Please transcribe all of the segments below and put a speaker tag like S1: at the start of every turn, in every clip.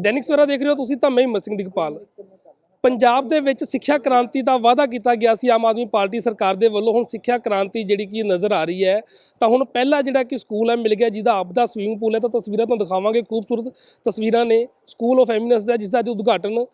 S1: ਦੈਨਿਕ ਸਵੇਰਾ ਦੇਖ ਰਹੇ ਹੋ ਤੁਸੀਂ ਤਾਂ ਮੈਂ ਹਿੰਮਤ ਸਿੰਘ ਦਿਗਪਾਲ। ਪੰਜਾਬ ਦੇ ਵਿੱਚ ਸਿੱਖਿਆ ਕ੍ਰਾਂਤੀ ਦਾ ਵਾਅਦਾ ਕੀਤਾ ਗਿਆ ਸੀ ਆਮ ਆਦਮੀ ਪਾਰਟੀ ਸਰਕਾਰ ਦੇ ਵੱਲੋਂ। ਹੁਣ ਸਿੱਖਿਆ ਕ੍ਰਾਂਤੀ ਜਿਹੜੀ ਕਿ ਨਜ਼ਰ ਆ ਰਹੀ ਹੈ, ਤਾਂ ਹੁਣ ਪਹਿਲਾ ਜਿਹੜਾ ਕਿ ਸਕੂਲ ਹੈ ਮਿਲ ਗਿਆ ਜਿਹਦਾ ਆਪ ਦਾ ਸਵਿਮਿੰਗ ਪੂਲ ਹੈ, ਤਾਂ ਤਸਵੀਰਾਂ ਤੁਹਾਨੂੰ ਦਿਖਾਵਾਂਗੇ। ਖੂਬਸੂਰਤ ਤਸਵੀਰਾਂ ਨੇ ਸਕੂਲ ਆਫ ਐਮਿਨੈਂਸ ਦਾ, ਜਿਸ ਦਾ ਅੱਜ ਉਦਘਾਟਨ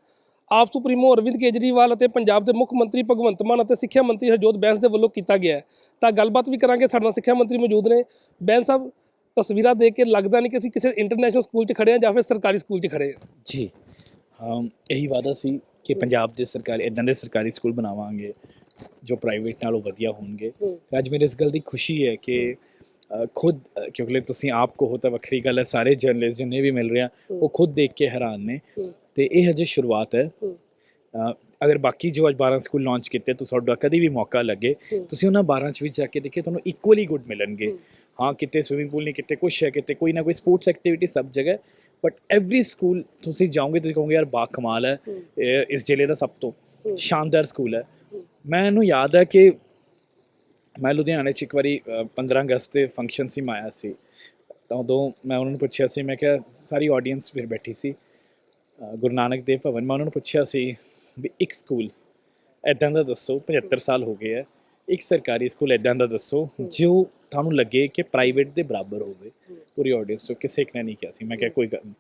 S1: ਆਪ ਸੁਪਰੀਮੋ ਅਰਵਿੰਦ ਕੇਜਰੀਵਾਲ ਅਤੇ ਪੰਜਾਬ ਦੇ ਮੁੱਖ ਮੰਤਰੀ ਭਗਵੰਤ ਮਾਨ ਅਤੇ ਸਿੱਖਿਆ ਮੰਤਰੀ ਹਰਜੋਤ ਬੈਂਸ ਦੇ ਵੱਲੋਂ ਕੀਤਾ ਗਿਆ ਤਾਂ ਗੱਲਬਾਤ ਵੀ ਕਰਾਂਗੇ। ਸਾਡੇ ਨਾਲ ਸਿੱਖਿਆ ਮੰਤਰੀ ਮੌਜੂਦ ਨੇ। ਬੈਂਸ ਸਾਹਿਬ ਤਸਵੀਰਾਂ ਦੇਖ ਕੇ ਲੱਗਦਾ ਨਹੀਂ ਕਿ ਅਸੀਂ ਕਿਸੇ ਇੰਟਰਨੈਸ਼ਨਲ ਸਕੂਲ 'ਚ ਖੜੇ ਹਾਂ ਜਾਂ ਫਿਰ ਸਰਕਾਰੀ ਸਕੂਲ 'ਚ ਖੜੇ ਹਾਂ।
S2: ਜੀ ਇਹੀ ਵਾਦਾ ਸੀ ਕਿ ਪੰਜਾਬ ਦੇ ਸਰਕਾਰੀ ਇਦਾਂ ਦੇ ਸਰਕਾਰੀ ਸਕੂਲ ਬਣਾਵਾਂਗੇ ਜੋ ਪ੍ਰਾਈਵੇਟ ਨਾਲੋਂ ਵਧੀਆ ਹੋਣਗੇ। ਅੱਜ ਮੈਨੂੰ ਇਸ ਗੱਲ ਦੀ ਖੁਸ਼ੀ ਹੈ ਕਿ ਖੁਦ ਕਿਉਂਕਿ ਤੁਸੀਂ ਆਪ ਕਹੋ ਤਾਂ ਵੱਖਰੀ ਗੱਲ ਹੈ ਸਾਰੇ ਜਰਨਲਿਸਟ ਜਿੰਨੇ ਵੀ ਮਿਲ ਰਹੇ ਆ ਉਹ ਖੁਦ ਦੇਖ ਕੇ ਹੈਰਾਨ ਨੇ। ਤੇ ਇਹ ਹਜੇ ਸ਼ੁਰੂਆਤ ਹੈ। ਅਗਰ ਬਾਕੀ ਜੋ ਅੱਜ 12 ਸਕੂਲ ਲਾਂਚ ਕੀਤੇ ਤਾਂ ਤੁਹਾਡਾ ਕਦੀ ਵੀ ਮੌਕਾ ਲੱਗੇ। ਤੁਸੀਂ ਉਹਨਾਂ 12 ਚ ਵੀ ਜਾ ਕੇ ਦੇਖੇ ਤੁਹਾਨੂੰ ਇਕੁਅਲੀ ਗੁੱਡ ਮਿਲਣਗੇ।
S1: ਹੂੰ।
S2: ਕਿਤੇ ਸਵਿਮਿੰਗ ਪੂਲ ਨਹੀਂ ਕਿਤੇ ਕੁਛ ਹੈ ਕਿਤੇ ਕੋਈ ਨਾ ਕੋਈ ਸਪੋਰਟਸ ਐਕਟੀਵਿਟੀ ਸਭ ਜਗ੍ਹਾ ਬਟ ਐਵਰੀ ਸਕੂਲ ਤੁਸੀਂ ਜਾਓਗੇ ਤੁਸੀਂ ਕਹੋਗੇ ਯਾਰ ਬਾ ਕਮਾਲ ਹੈ ਇਸ ਜ਼ਿਲ੍ਹੇ ਦਾ ਸਭ ਤੋਂ। ਸ਼ਾਨਦਾਰ ਸਕੂਲ ਹੈ। ਮੈਨੂੰ ਯਾਦ ਹੈ ਕਿ ਮੈਂ ਲੁਧਿਆਣੇ 'ਚ ਇੱਕ ਵਾਰੀ ਅ, 15 ਅਗਸਤ ਤੇ ਫੰਕਸ਼ਨ ਸੀ ਮਾਇਆ ਸੀ ਤਾਂ ਉਦੋਂ ਮੈਂ ਉਹਨਾਂ ਨੂੰ ਪੁੱਛਿਆ ਸੀ ਮੈਂ ਕਿਹਾ ਸਾਰੀ ਆਡੀਅנס ਫਿਰ ਬੈਠੀ ਸੀ ਗੁਰੂ ਨਾਨਕ ਦੇਵ ਭਵਨ ਮੈਂ ਉਹਨਾਂ ਨੂੰ ਪੁੱਛਿਆ ਸੀ ਵੀ ਇੱਕ ਸਕੂਲ ਐਦਾਂ ਦਾ ਦੱਸੋ 75 ਸਾਲ ਹੋ ਗਏ ਹੈ ਇੱਕ ਸਰਕਾਰੀ ਸਕੂਲ ਐਦਾਂ ਦਾ ਦੱਸੋ ਜੋ ਤੁਹਾਨੂੰ ਲੱਗੇ ਕਿ ਪ੍ਰਾਈਵੇਟ ਦੇ ਬਰਾਬਰ ਹੋਵੇ ਪੂਰੀ ਆਡੀਅנס ਤੋਂ ਕਿਸੇ ਇੱਕ ਨੇ ਨਹੀਂ ਕਿਹਾ ਸੀ। ਮੈਂ ਕਿਹਾ ਕੋਈ ਗੱਲ ਨਹੀਂ।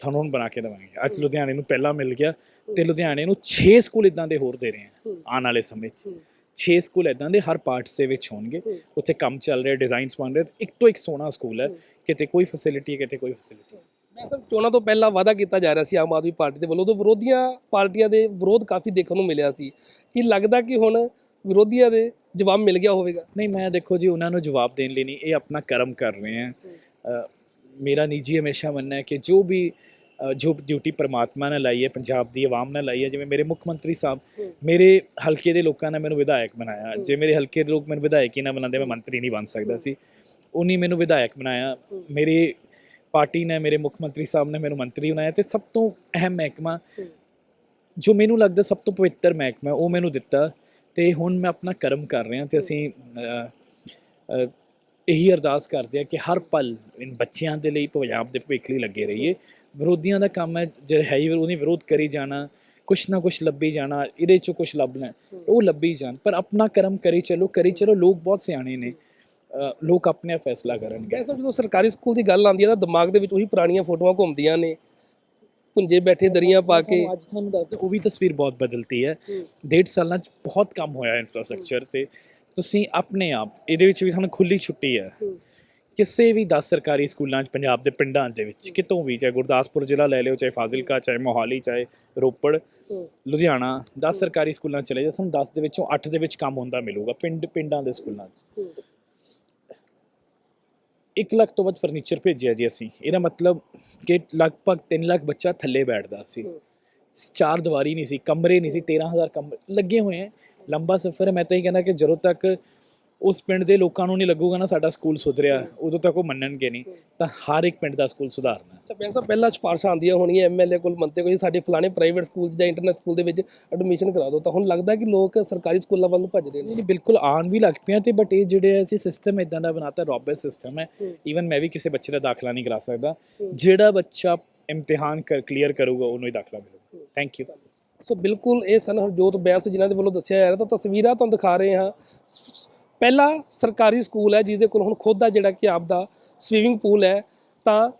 S2: ਤੁਹਾਨੂੰ ਹੁਣ ਬਣਾ ਕੇ ਦੇਵਾਂਗੇ। ਅੱਜ ਲੁਧਿਆਣੇ ਨੂੰ ਪਹਿਲਾਂ ਮਿਲ ਗਿਆ ਤੇ ਲੁਧਿਆਣੇ ਨੂੰ 6 ਸਕੂਲ ਇਦਾਂ ਦੇ ਹੋਰ ਦੇ ਰਹੇ ਆ ਆਉਣ ਵਾਲੇ ਸਮੇਂ 'ਚ। 6 ਸਕੂਲ ਇਦਾਂ ਦੇ ਹਰ ਪਾਰਟਸ ਦੇ ਵਿੱਚ ਹੋਣਗੇ। ਉੱਥੇ ਕੰਮ ਚੱਲ ਰਿਹਾ ਡਿਜ਼ਾਈਨਸ ਬਣ ਰਹੇ ਇੱਕ ਤੋਂ ਇੱਕ ਸੋਹਣਾ ਸਕੂਲ ਹੈ। ਕਿਤੇ ਕੋਈ ਫੈਸਿਲਿਟੀ ਹੈ ਕਿਤੇ ਕੋਈ ਫੈਸਿਲਿਟੀ
S1: ਮੈਂ ਸਰ ਚੋਣਾਂ ਤੋਂ ਪਹਿਲਾਂ ਵਾਅਦਾ ਕੀਤਾ ਜਾ ਰਿਹਾ ਸੀ ਆਮ ਆਦਮੀ ਪਾਰਟੀ ਦੇ ਵੱਲੋਂ ਤੋਂ ਵਿਰੋਧੀਆਂ ਪਾਰਟੀਆਂ ਦੇ ਵਿਰੋਧ ਕਾਫੀ ਦੇਖਣ ਨੂੰ ਮਿਲਿਆ ਸੀ। ਕੀ ਲੱਗਦਾ ਕਿ ਹੁਣ ਵਿਰੋਧੀਆਂ ਦੇ ਜਵਾਬ ਮਿਲ ਗਿਆ ਹੋਵੇਗਾ।
S2: ਨਹੀਂ ਮੈਂ ਦੇਖੋ ਜੀ ਉਹਨਾਂ ਨੂੰ ਜਵਾਬ ਦੇਣ ਲਈ ਨਹੀਂ ਇਹ ਆਪਣਾ ਕਰਮ ਕਰ ਰਹੇ ਅ, ਮੇਰਾ ਨਿੱਜੀ ਹਮੇਸ਼ਾ ਮੰਨਣਾ ਹੈ ਕਿ ਜੋ ਵੀ ਜੋ ਡਿਊਟੀ ਪਰਮਾਤਮਾ ਨੇ ਲਾਈ ਹੈ ਪੰਜਾਬ ਦੀ ਆਵਾਮ ਨੇ ਲਾਈ ਹੈ ਜਿਵੇਂ ਮੇਰੇ ਮੁੱਖ ਮੰਤਰੀ ਸਾਹਿਬ। ਮੇਰੇ ਹਲਕੇ ਦੇ ਲੋਕਾਂ ਨੇ ਮੈਨੂੰ ਵਿਧਾਇਕ ਬਣਾਇਆ। ਜੇ ਮੇਰੇ ਹਲਕੇ ਦੇ ਲੋਕ ਮੈਨੂੰ ਵਿਧਾਇਕ ਹੀ ਨਾ ਬਣਾਉਂਦੇ ਮੈਂ ਮੰਤਰੀ ਨਹੀਂ ਬਣ ਸਕਦਾ ਸੀ। ਉਨੀ ਮੈਨੂੰ ਵਿਧਾਇਕ ਬਣਾਇਆ। ਮੇਰੇ ਪਾਰਟੀ ਨੇ ਮੇਰੇ ਮੁੱਖ ਮੰਤਰੀ ਸਾਹਿਬ ਨੇ ਮੈਨੂੰ ਮੰਤਰੀ ਬਣਾਇਆ ਤੇ ਸਭ ਤੋਂ ਅਹਿਮ ਮਹਿਕਮਾ। ਜੋ ਮੈਨੂੰ ਲੱਗਦਾ ਸਭ ਤੋਂ ਪਵਿੱਤਰ ਮਹਿਕਮਾ ਉਹ ਮੈਨੂੰ ਦਿੱਤਾ। ਤੇ ਹੁਣ ਮੈਂ ਆਪਣਾ ਕਰਮ ਕਰ ਰਿਹਾ ਤੇ ਅਸੀਂ ਇਹੀ ਅਰਦਾਸ ਕਰਦੇ ਆ ਕਿ ਹਰ ਪਲ ਇਨ ਬੱਚਿਆਂ ਦੇ ਲਈ ਪੰਜਾਬ ਦੇ ਭਵਿੱਖ ਲਈ ਲੱਗੇ ਰਹੀਏ। ਵਿਰੋਧੀਆਂ ਦਾ ਕੰਮ ਹੈ, ਜੇ ਹੈ ਹੀ ਉਹਨੇ ਵਿਰੋਧ ਕਰੀ ਜਾਣਾ, ਕੁਛ ਨਾ ਕੁਛ ਲੱਭੀ ਜਾਣਾ, ਇਹਦੇ ਚੋਂ ਕੁਛ ਲੱਭ ਲੈਣ, ਉਹ ਲੱਭੀ ਜਾਣ, ਪਰ ਆਪਣਾ ਕਰਮ ਕਰੀ ਚਲੋ ਕਰੀ ਚਲੋ, ਲੋਕ ਬਹੁਤ ਸਿਆਣੇ ਨੇ ਲੋਕ ਆਪਣੇ ਫੈਸਲਾ ਕਰਨਗੇ।
S1: ਕਹਿੰਦੇ ਜਦੋਂ ਸਰਕਾਰੀ ਸਕੂਲ ਦੀ ਗੱਲ ਆਉਂਦੀ ਹੈ ਤਾਂ ਦਿਮਾਗ ਦੇ ਵਿੱਚ ਉਹੀ ਪੁਰਾਣੀਆਂ ਫੋਟੋਆਂ ਘੁੰਮਦੀਆਂ ਨੇ। ਪੁੰਜੇ ਬੈਠੇ ਦਰੀਆਂ ਪਾ ਕੇ।
S2: ਅੱਜ ਤੁਹਾਨੂੰ ਦੱਸਦਾ ਉਹ ਵੀ ਤਸਵੀਰ ਬਹੁਤ ਬਦਲਤੀ ਹੈ। ਡੇਢ ਸਾਲਾਂ ਚ ਬਹੁਤ ਕੰਮ ਹੋਇਆ ਇਨਫਰਾਸਟ੍ਰਕਚਰ ਤੇ। ਤੁਸੀਂ ਆਪਣੇ ਆਪ ਇਹਦੇ ਵਿੱਚ ਵੀ ਤੁਹਾਨੂੰ ਖੁੱਲੀ ਛੁੱਟੀ ਹੈ। ਕਿਸੇ ਵੀ 10 ਸਰਕਾਰੀ ਸਕੂਲਾਂ 'ਚ ਪੰਜਾਬ ਦੇ ਪਿੰਡਾਂ ਦੇ ਵਿੱਚ ਕਿਤੋਂ ਵੀ ਚਾਹੇ ਗੁਰਦਾਸਪੁਰ ਜ਼ਿਲ੍ਹਾ ਲੈ ਲਿਓ ਚਾਹੇ ਫਾਜ਼ਿਲਕਾ ਚਾਹੇ ਮੋਹਾਲੀ ਚਾਹੇ ਰੋਪੜ ਲੁਧਿਆਣਾ 10 ਸਰਕਾਰੀ ਸਕੂਲਾਂ ਚਲੇ ਜਾਓ ਤੁਹਾਨੂੰ 10 ਦੇ ਵਿੱਚੋਂ 8 ਦੇ ਵਿੱਚ ਕੰਮ ਹੁੰਦਾ ਮਿਲੂਗਾ ਪਿੰਡ ਪਿੰਡਾਂ ਦੇ ਸਕੂਲਾਂ 'ਚ। 1 ਲੱਖ ਤੋਂ ਵੱਧ ਫਰਨੀਚਰ ਭੇਜਿਆ ਜੀ ਅਸੀਂ। ਇਹਦਾ ਮਤਲਬ ਕਿ ਲਗਭਗ 3 ਲੱਖ ਬੱਚਾ ਥੱਲੇ ਬੈਠਦਾ ਸੀ। ਚਾਰ ਦੀਵਾਰੀ ਨਹੀਂ ਸੀ, ਕਮਰੇ ਨਹੀਂ ਸੀ 13000 ਕਮਰੇ ਲੱਗੇ ਹੋਏ ਹੈ ਲੰਬਾ ਸਫ਼ਰ ਹੈ, ਮੈਂ ਤਾਂ ਇਹ ਕਹਿੰਦਾ ਕਿ ਜਦੋਂ ਤੱਕ ਉਸ ਪਿੰਡ ਦੇ ਲੋਕਾਂ ਨੂੰ ਨਹੀਂ ਲੱਗੂਗਾ ਨਾ ਸਾਡਾ ਸਕੂਲ ਸੁਧਰਿਆ ਉਦੋਂ ਤੱਕ ਉਹ ਮੰਨਣਗੇ ਨਹੀਂ। ਤਾਂ ਹਰ ਇੱਕ ਪਿੰਡ ਦਾ ਸਕੂਲ ਸੁਧਾਰਨਾ।
S1: ਤਾਂ ਬੈਂਕ ਸਾਹਿਬ ਪਹਿਲਾਂ ਸਿਫਾਰਸ਼ਾਂ ਆਉਂਦੀਆਂ ਹੋਣੀਆਂ ਐਮਐਲਏ ਕੋਲ ਮੰਤਰੀ ਕੋਲ ਜੀ ਸਾਡੇ ਫਲਾਣੇ ਪ੍ਰਾਈਵੇਟ ਸਕੂਲ ਜਾਂ ਇੰਟਰਨੈਟ ਸਕੂਲ ਦੇ ਵਿੱਚ ਐਡਮਿਸ਼ਨ ਕਰਾ ਦਿਓ। ਤਾਂ ਹੁਣ ਲੱਗਦਾ ਕਿ ਲੋਕ ਸਰਕਾਰੀ ਸਕੂਲਾਂ ਵੱਲ ਨੂੰ ਭੱਜ ਰਹੇ ਨੇ।
S2: ਨਹੀਂ ਬਿਲਕੁਲ ਆਉਣ ਵੀ ਲੱਗ ਪਿਆ ਤੇ ਬਟ ਇਹ ਜਿਹੜੇ ਅਸੀਂ ਸਿਸਟਮ ਇਦਾਂ ਦਾ ਬਣਾਤਾ ਰੋਬਸ ਸਿਸਟਮ ਹੈ। ਈਵਨ ਮੈਂ ਵੀ ਕਿਸੇ ਬੱਚੇ ਦਾ ਦਾਖਲਾ ਨਹੀਂ ਕਰਾ ਸਕਦਾ। ਜਿਹੜਾ ਬੱਚਾ ਇਮਤਿਹਾਨ ਕਰ ਕਲੀਅਰ ਕਰੂਗਾ ਉਹਨੂੰ ਹੀ ਦਾਖਲਾ ਮਿਲੂਗਾ। ਥੈਂਕ ਯੂ
S1: ਸੋ ਬਿਲਕੁਲ ਇਹ ਸਨ ਹਰਜੋਤ ਬੈਂਸ ਜਿਨ੍ਹਾਂ ਦੇ ਵੱਲੋਂ ਦੱਸਿਆ ਜਾ ਰਿਹਾ ਤਾਂ ਤਸਵੀਰਾਂ ਤੁਹਾਨੂੰ ਦਿਖਾ ਰਹੇ ਹਾਂ। ਪਹਿਲਾ ਸਰਕਾਰੀ ਸਕੂਲ ਹੈ, ਜਿਹਦੇ ਕੋਲ ਹੁਣ ਖੁਦ ਦਾ ਜਿਹੜਾ ਕਿ ਆਪ ਦਾ ਸਵੀਮਿੰਗ ਪੂਲ ਹੈ, ਤਾਂ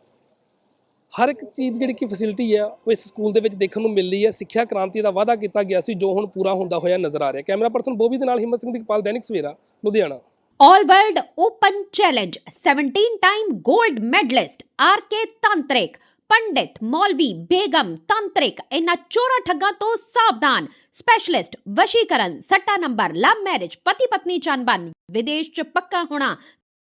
S1: ਹਰ ਇੱਕ ਚੀਜ਼ ਜਿਹੜੀ ਕਿ ਫੈਸਿਲਿਟੀ ਹੈ, ਉਹ ਇਸ ਸਕੂਲ ਦੇ ਵਿੱਚ ਦੇਖਣ ਨੂੰ ਮਿਲਦੀ ਹੈ। ਸਿੱਖਿਆ ਕ੍ਰਾਂਤੀ ਦਾ ਵਾਅਦਾ ਕੀਤਾ ਗਿਆ ਸੀ, ਜੋ ਹੁਣ ਪੂਰਾ ਹੁੰਦਾ ਹੋਇਆ ਨਜ਼ਰ ਆ ਰਿਹਾ। ਕੈਮਰਾ ਪਰਸਨ ਬੋਬੀ ਦੇ ਨਾਲ Himmat Singh Deepal, Dainik Savera, Ludhiana.
S3: All World Open Challenge 17 time gold medalist RK Tantrik ਪੰਡਿਤ ਮੌਲਵੀ ਬੇਗਮ ਤੰਤਰਿਕ ਇਹਨਾਂ ਚੋਰਾ ਠੱਗਾਂ ਤੋਂ ਸਾਵਧਾਨ ਸਪੈਸ਼ਲਿਸਟ ਵਸ਼ੀਕਰਨ ਸੱਟਾ ਨੰਬਰ ਲਵ ਮੈਰਿਜ ਪਤੀ ਪਤਨੀ ਚੰਬਨ ਵਿਦੇਸ਼ ਚ ਪੱਕਾ ਹੋਣਾ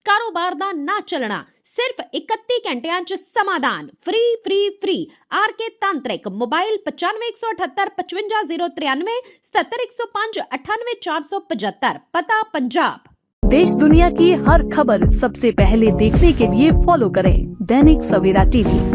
S3: ਕਾਰੋਬਾਰ ਦਾ ਨਾ ਚੱਲਣਾ ਸਿਰਫ 31 ਘੰਟਿਆਂ ਚ ਸਮਾਧਾਨ ਫ੍ਰੀ ਫ੍ਰੀ ਫ੍ਰੀ ਆਰਕੇ ਤਾਂਤਰਿਕ ਮੋਬਾਈਲ 9518 55093 77105 98475 ਪਤਾ ਪੰਜਾਬ
S4: देश दुनिया की हर खबर सबसे पहले देखने के लिए फॉलो करें दैनिक सवेरा टीवी